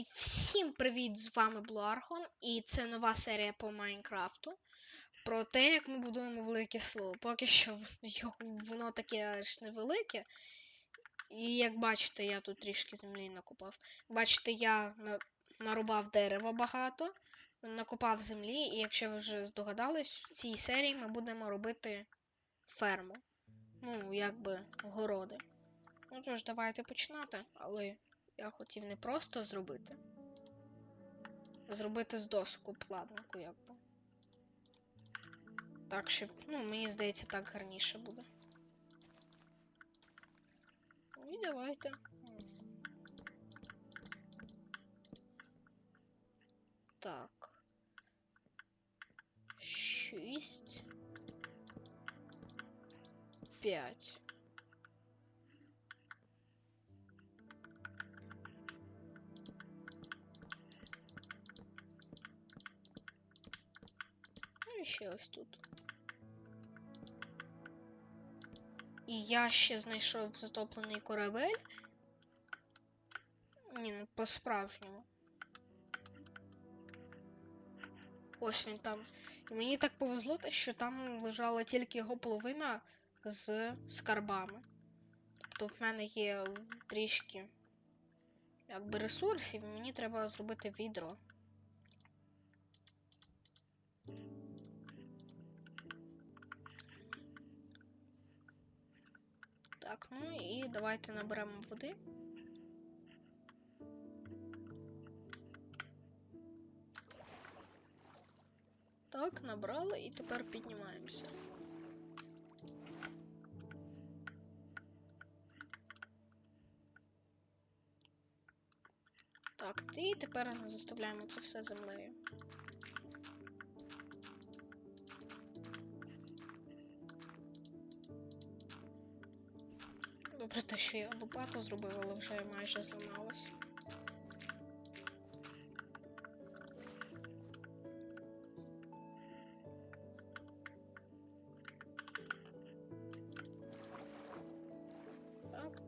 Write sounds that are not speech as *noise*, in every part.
І всім привіт! З вами Блуаргон, і це нова серія по Майнкрафту. Про те, як ми будуємо велике село. Поки що воно таке аж невелике. І як бачите, я тут трішки землі накопав. Бачите, я нарубав дерева багато, накопав землі, і якщо ви вже здогадались, в цій серії ми будемо робити ферму. Ну, якби городи. Ну тож, давайте починати, але я хотів не просто зробити. Зробити з доску платнику, якби. Так, щоб, ну, мені здається, так гарніше буде. Ну і давайте. Тут. І я ще знайшов затоплений корабель. Ні, ну по-справжньому. Ось він там. І мені так повезло, що там лежала тільки його половина з скарбами. Тобто в мене є трішки якби ресурсів, мені треба зробити відро. Так, ну і давайте наберемо води. Так, набрали і тепер піднімаємося. Так, і тепер заставляємо це все землею. Добре, те, що я лопату зробив, але вже майже зламалась.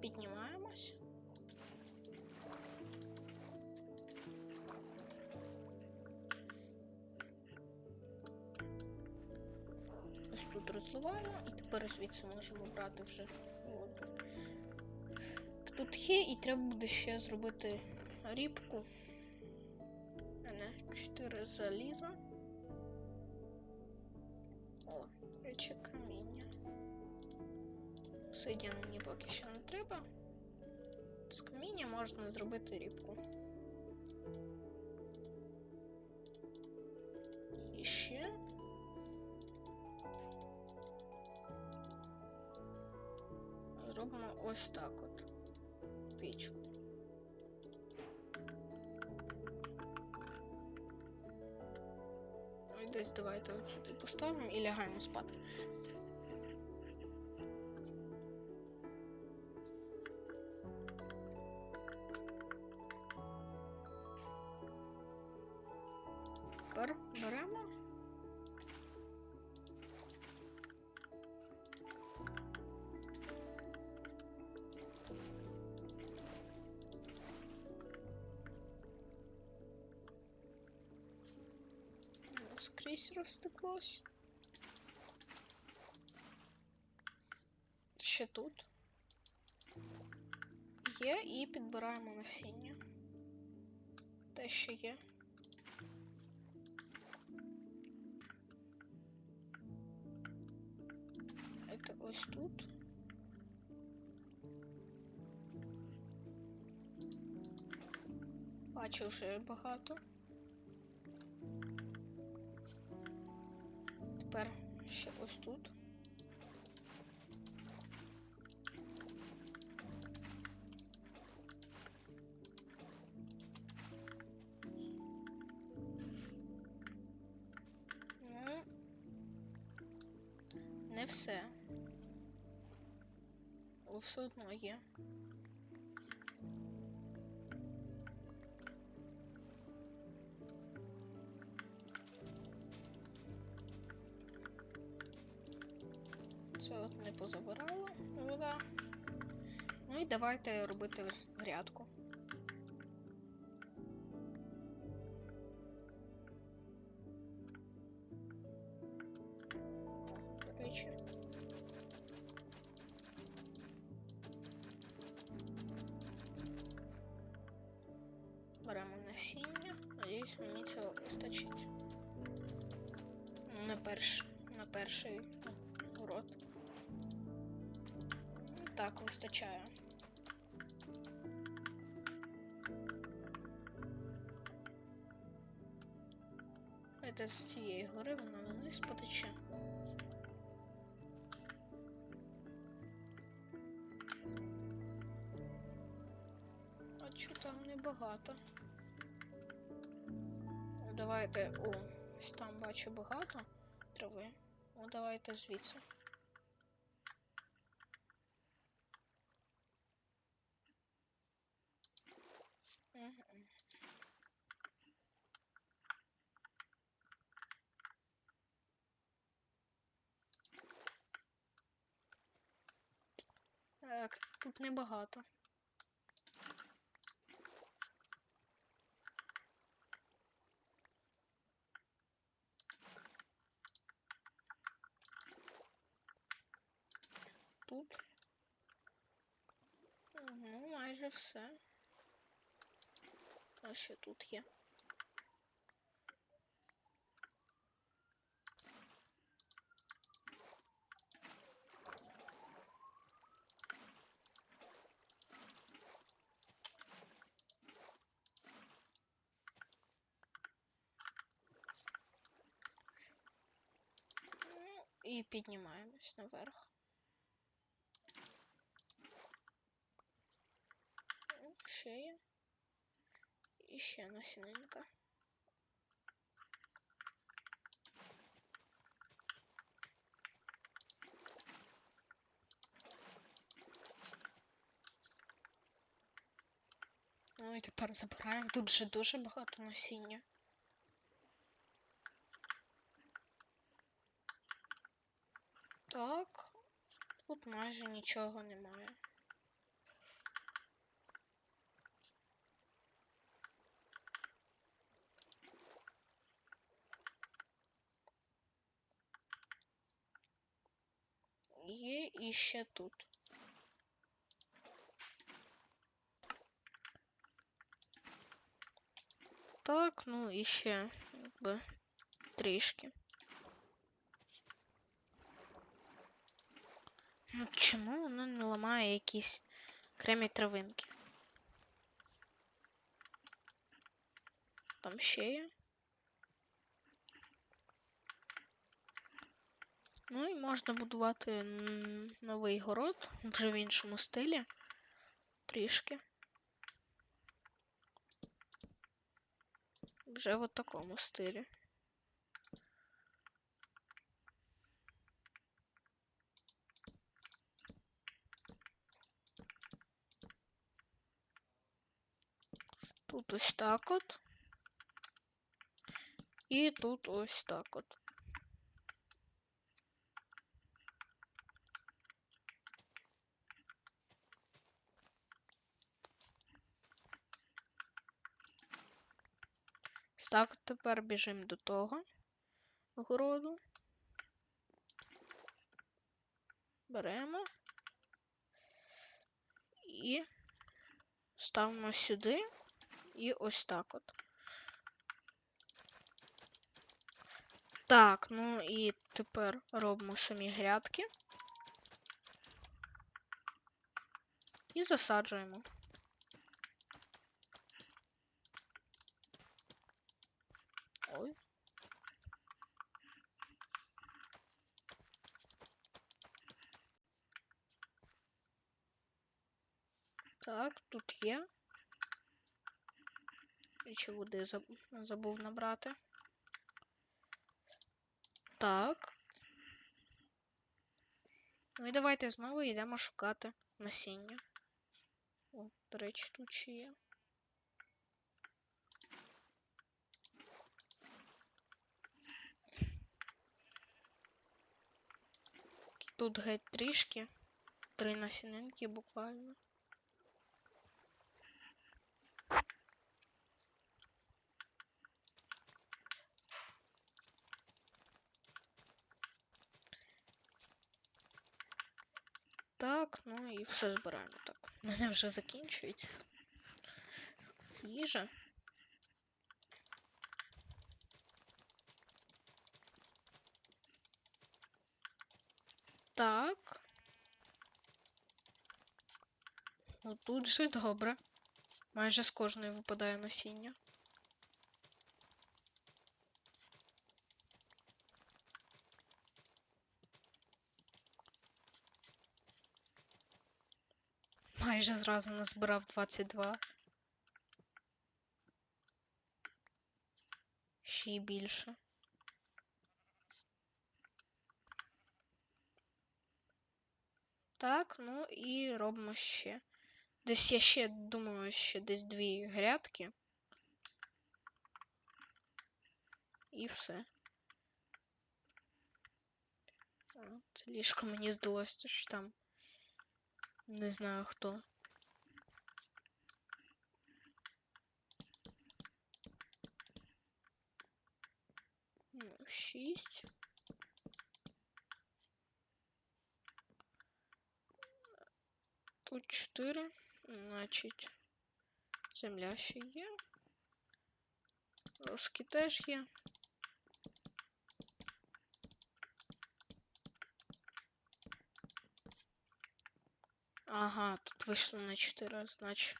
Піднімаємось. Ось тут розливаємо і тепер звідси можемо брати вже. Тут і треба буде ще зробити рібку. Не, 4 заліза. О, речі каміння. Обсидіан мені поки що не треба. З каміння можна зробити рібку. І ще. Зробимо ось так от. Пічку. Ну і десь давайте от сюди поставимо і лягаємо спати. Беремо. Скрізь розтеклось. Ще тут. Є і підбираємо насіння. Те, що є. Это ось тут. Бачу вже багато. Тепер ще ось тут. Ну, не все. Все одно є. все от не позабирало вода. Ну і давайте робити грядку. Беремо насіння, надіюсь, мені цього вистачить. На перший на перший ну, урод. Так, вистачає. Це з цієї гори вона вниз потече. А чого там небагато? Давайте. О, ось там бачу багато трави. Ну, давайте звідси. Так, тут небагато. Тут. Ну, майже все. А ще тут є. Ну, і піднімаємось наверх. Ще. І ще насінинка. Ну і тепер забираємо. Тут вже дуже багато насіння. Так, майже нічого немає. Є і ще тут. Так, ну і ще якби трішки. Ну чому воно не ламає якісь окремі травинки? Там ще є. Ну і можна будувати новий город *laughs* вже в іншому стилі. Трішки. Вже в такому стилі. Тут ось так от. І тут ось так от. Так, тепер біжимо до того городу. Беремо і ставимо сюди і ось так от. Так, ну і тепер робимо самі грядки. І засаджуємо. Ой. Так, тут є. Річі води забув набрати. Так. Ну і давайте знову йдемо шукати насіння. О, до речі, тут ще є. Тут геть трішки. Три насінинки буквально. так, ну і все збираємо так. У мене вже закінчується. Їжа. Так. Ну тут же добре. Майже з кожної випадає насіння. Майже зразу назбирав 22. Ще й більше. Так, ну і робимо ще. Десь я ще думаю, ще десь дві грядки. І все. Це ліжко мені здалося, що там. Не знаю хто. Ну, шість. Тут 4. Значить, земля ще є. Роски теж є. Ага, тут вийшло на 4, значить.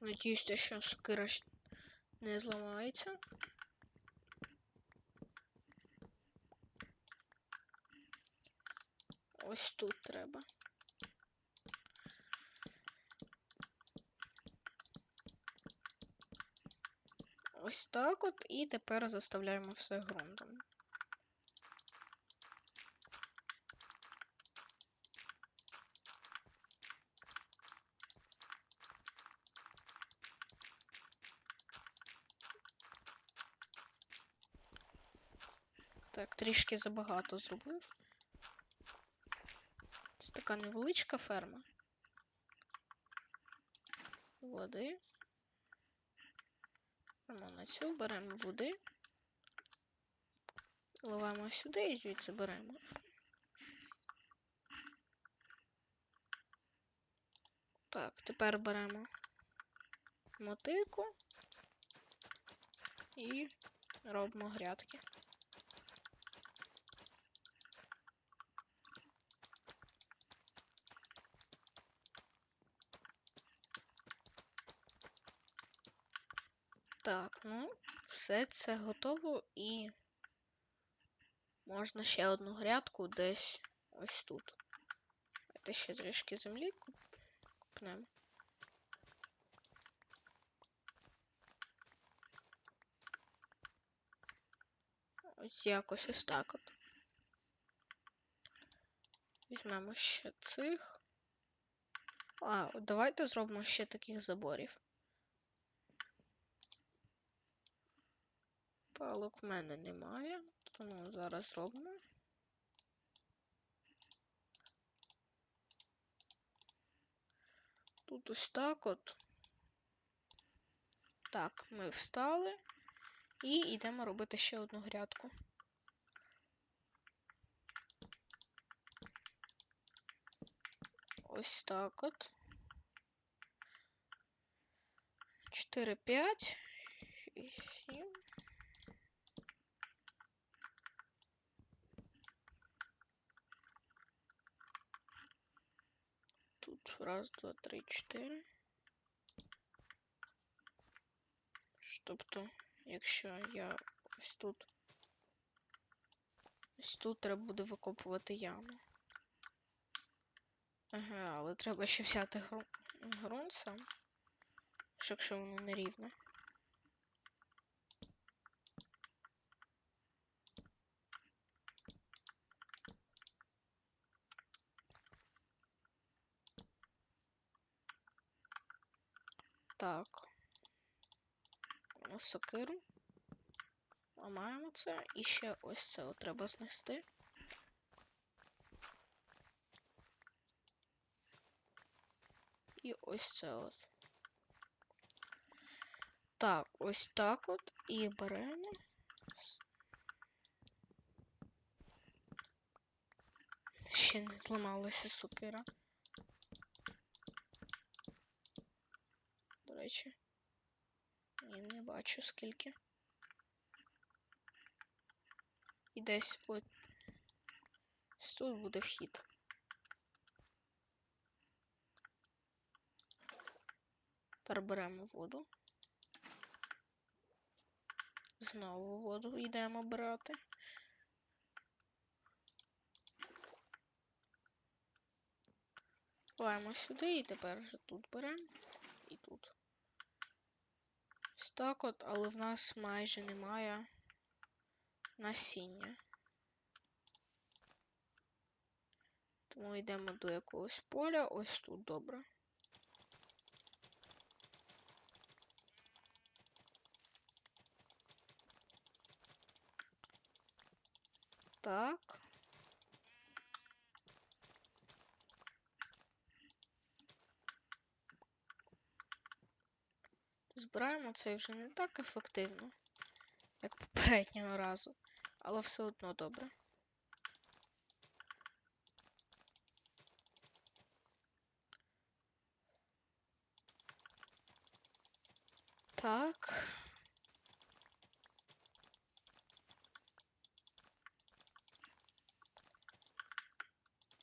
Надіюсь, що сокира не зламається. Ось тут треба. Ось так от, і тепер заставляємо все ґрунтом. Так, трішки забагато зробив. Така невеличка ферма. Води. Беремо на цю, беремо води. Ливаємо сюди і звідси беремо. Так, тепер беремо мотику і робимо грядки. Так, ну, все це готово і можна ще одну грядку десь ось тут. Давайте ще трішки землі купнемо. Ось якось ось так от. Візьмемо ще цих. А, давайте зробимо ще таких заборів. Палок в мене немає, тому зараз зробимо. Тут ось так от. Так, ми встали і йдемо робити ще одну грядку. Ось так от. 4, 5, 6, 7. Тут раз, два, три, чотири. Тобто, якщо я ось тут. Ось тут треба буде викопувати яму. Ага, але треба ще взяти гру... ґрунт сам. Якщо воно не Так. Сокиру. Ламаємо це. І ще ось це треба знести. І ось це от. Так, ось так от. І беремо. Ще не зламалася сокира. До речі. Ні, не бачу скільки. І десь от тут буде вхід. Переберемо воду. Знову воду йдемо брати. Ховаємо сюди і тепер вже тут беремо. І тут. Так от, але в нас майже немає насіння. Тому йдемо до якогось поля, ось тут добре. Так. Збираємо це вже не так ефективно, як попереднього разу, але все одно добре. Так.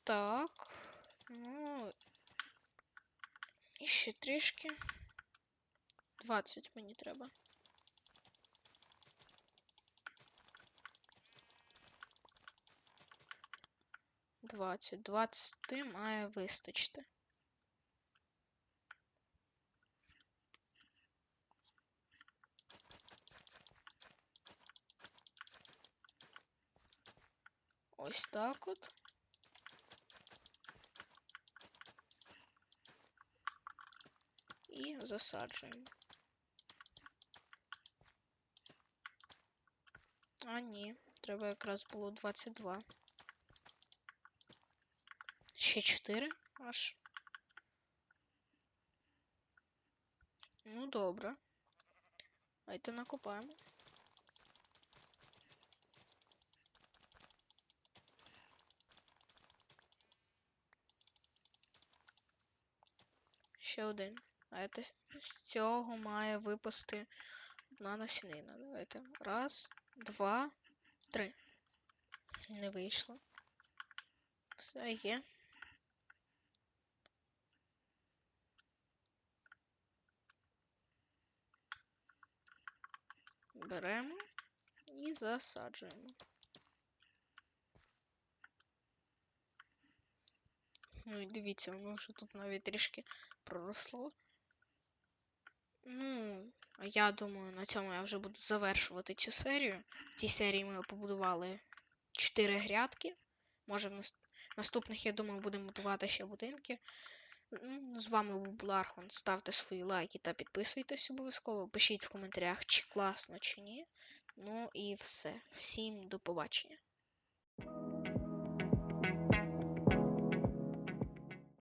Так. Ну. Ще трішки. 20 мені треба. Двадцять. Двадцяти має вистачити. Ось так от. І засаджуємо. А, ні, треба якраз було 22. Ще 4 аж. Ну, добре. Давайте накопаємо. Ще один. А це з цього має випасти одна насінина. Давайте. Раз, два, три. Не вийшло. Все є. Беремо і засаджуємо. Ну і дивіться, воно вже тут навіть трішки проросло. Ну, я думаю, на цьому я вже буду завершувати цю серію. В цій серії ми побудували 4 грядки. Може, в наступних, я думаю, будемо будувати ще будинки. Ну, З вами був Блархон. Ставте свої лайки та підписуйтесь обов'язково. Пишіть в коментарях, чи класно, чи ні. Ну і все. Всім до побачення.